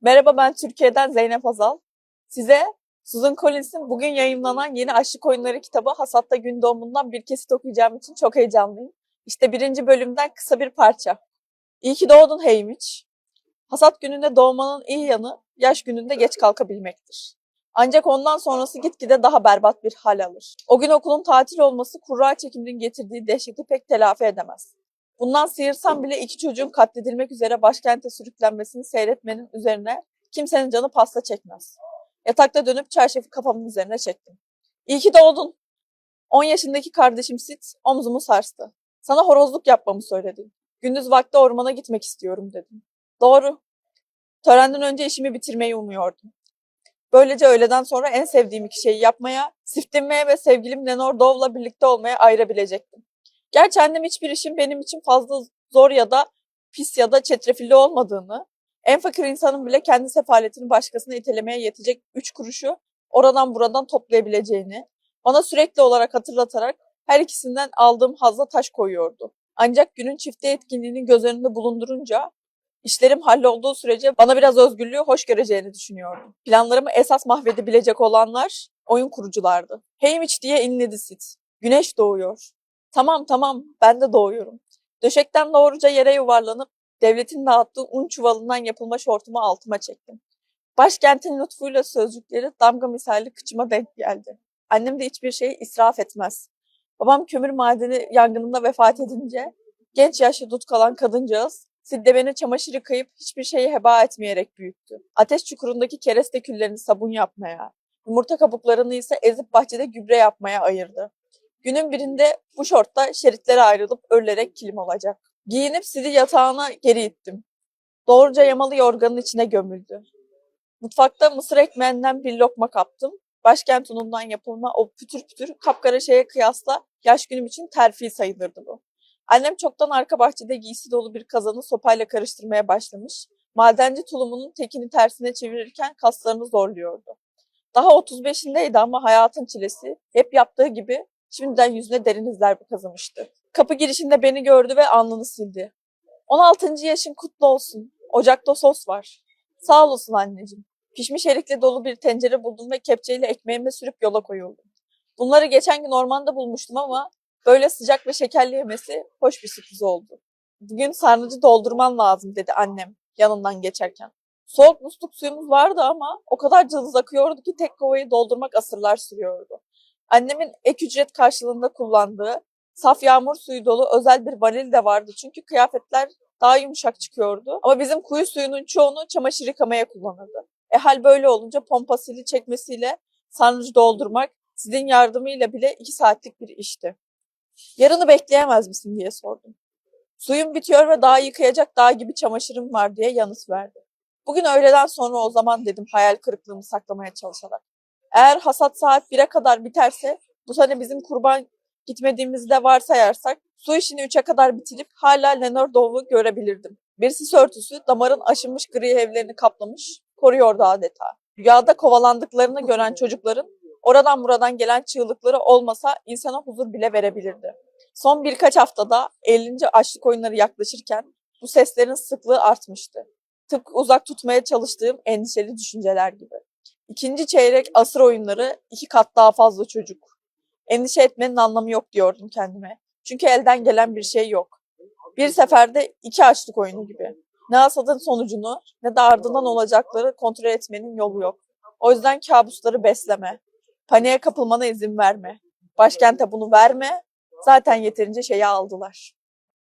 Merhaba ben Türkiye'den Zeynep Azal. Size Susan Collins'in bugün yayınlanan yeni Aşık Oyunları kitabı Hasat'ta Gün Doğumundan bir kesit okuyacağım için çok heyecanlıyım. İşte birinci bölümden kısa bir parça. İyi ki doğdun Heymiç. Hasat gününde doğmanın iyi yanı yaş gününde geç kalkabilmektir. Ancak ondan sonrası gitgide daha berbat bir hal alır. O gün okulun tatil olması kurra çekiminin getirdiği dehşeti pek telafi edemez. Bundan sıyırsam bile iki çocuğun katledilmek üzere başkente sürüklenmesini seyretmenin üzerine kimsenin canı pasta çekmez. Yatakta dönüp çarşafı kafamın üzerine çektim. İyi ki doğdun. 10 yaşındaki kardeşim Sit omzumu sarstı. Sana horozluk yapmamı söyledin. Gündüz vakti ormana gitmek istiyorum dedim. Doğru. Törenden önce işimi bitirmeyi umuyordum. Böylece öğleden sonra en sevdiğim iki şeyi yapmaya, siftinmeye ve sevgilim Lenor Dove'la birlikte olmaya ayırabilecektim. Gerçi annem hiçbir işin benim için fazla zor ya da pis ya da çetrefilli olmadığını, en fakir insanın bile kendi sefaletini başkasına itelemeye yetecek üç kuruşu oradan buradan toplayabileceğini, bana sürekli olarak hatırlatarak her ikisinden aldığım hazla taş koyuyordu. Ancak günün çifte etkinliğini göz önünde bulundurunca işlerim hallolduğu sürece bana biraz özgürlüğü hoş göreceğini düşünüyordum. Planlarımı esas mahvedebilecek olanlar oyun kuruculardı. Heymiç diye inledi Sid. Güneş doğuyor. Tamam tamam ben de doğuyorum. Döşekten doğruca yere yuvarlanıp devletin dağıttığı un çuvalından yapılma şortumu altıma çektim. Başkentin lütfuyla sözcükleri damga misali kıçıma denk geldi. Annem de hiçbir şeyi israf etmez. Babam kömür madeni yangınında vefat edince genç yaşlı dut kalan kadıncağız Sidde beni çamaşır yıkayıp hiçbir şeyi heba etmeyerek büyüttü. Ateş çukurundaki kereste küllerini sabun yapmaya, yumurta kabuklarını ise ezip bahçede gübre yapmaya ayırdı. Günün birinde bu şortta şeritlere ayrılıp örülerek kilim olacak. Giyinip Sid'i yatağına geri ittim. Doğruca yamalı yorganın içine gömüldü. Mutfakta mısır ekmeğinden bir lokma kaptım. Başkent unundan yapılma o pütür pütür kapkara şeye kıyasla yaş günüm için terfi sayılırdı bu. Annem çoktan arka bahçede giysi dolu bir kazanı sopayla karıştırmaya başlamış. Madenci tulumunun tekini tersine çevirirken kaslarını zorluyordu. Daha 35'indeydi ama hayatın çilesi hep yaptığı gibi şimdiden yüzüne derin izler kazımıştı. Kapı girişinde beni gördü ve alnını sildi. 16. yaşın kutlu olsun. Ocakta sos var. Sağ olasın anneciğim. Pişmiş erikle dolu bir tencere buldum ve kepçeyle ekmeğime sürüp yola koyuldum. Bunları geçen gün ormanda bulmuştum ama böyle sıcak ve şekerli yemesi hoş bir sürpriz oldu. Bugün sarnıcı doldurman lazım dedi annem yanından geçerken. Soğuk musluk suyumuz vardı ama o kadar cılız akıyordu ki tek kovayı doldurmak asırlar sürüyordu. Annemin ek ücret karşılığında kullandığı saf yağmur suyu dolu özel bir varil de vardı çünkü kıyafetler daha yumuşak çıkıyordu. Ama bizim kuyu suyunun çoğunu çamaşır yıkamaya kullanırdı. E hal böyle olunca pompasıyla çekmesiyle sarnıcı doldurmak sizin yardımıyla bile iki saatlik bir işti. Yarını bekleyemez misin diye sordum. Suyum bitiyor ve daha yıkayacak dağ gibi çamaşırım var diye yanıt verdi. Bugün öğleden sonra o zaman dedim hayal kırıklığımı saklamaya çalışarak. Eğer hasat saat 1'e kadar biterse bu sene bizim kurban gitmediğimizde varsayarsak su işini 3'e kadar bitirip hala Lenor Dove'u görebilirdim. Bir sis örtüsü damarın aşınmış gri evlerini kaplamış, koruyordu adeta. Rüyada kovalandıklarını gören çocukların oradan buradan gelen çığlıkları olmasa insana huzur bile verebilirdi. Son birkaç haftada 50. açlık oyunları yaklaşırken bu seslerin sıklığı artmıştı. Tıpkı uzak tutmaya çalıştığım endişeli düşünceler gibi. İkinci çeyrek asır oyunları iki kat daha fazla çocuk. Endişe etmenin anlamı yok diyordum kendime. Çünkü elden gelen bir şey yok. Bir seferde iki açlık oyunu gibi. Ne hasadın sonucunu ne de ardından olacakları kontrol etmenin yolu yok. O yüzden kabusları besleme. Paniğe kapılmana izin verme. Başkente bunu verme. Zaten yeterince şeyi aldılar.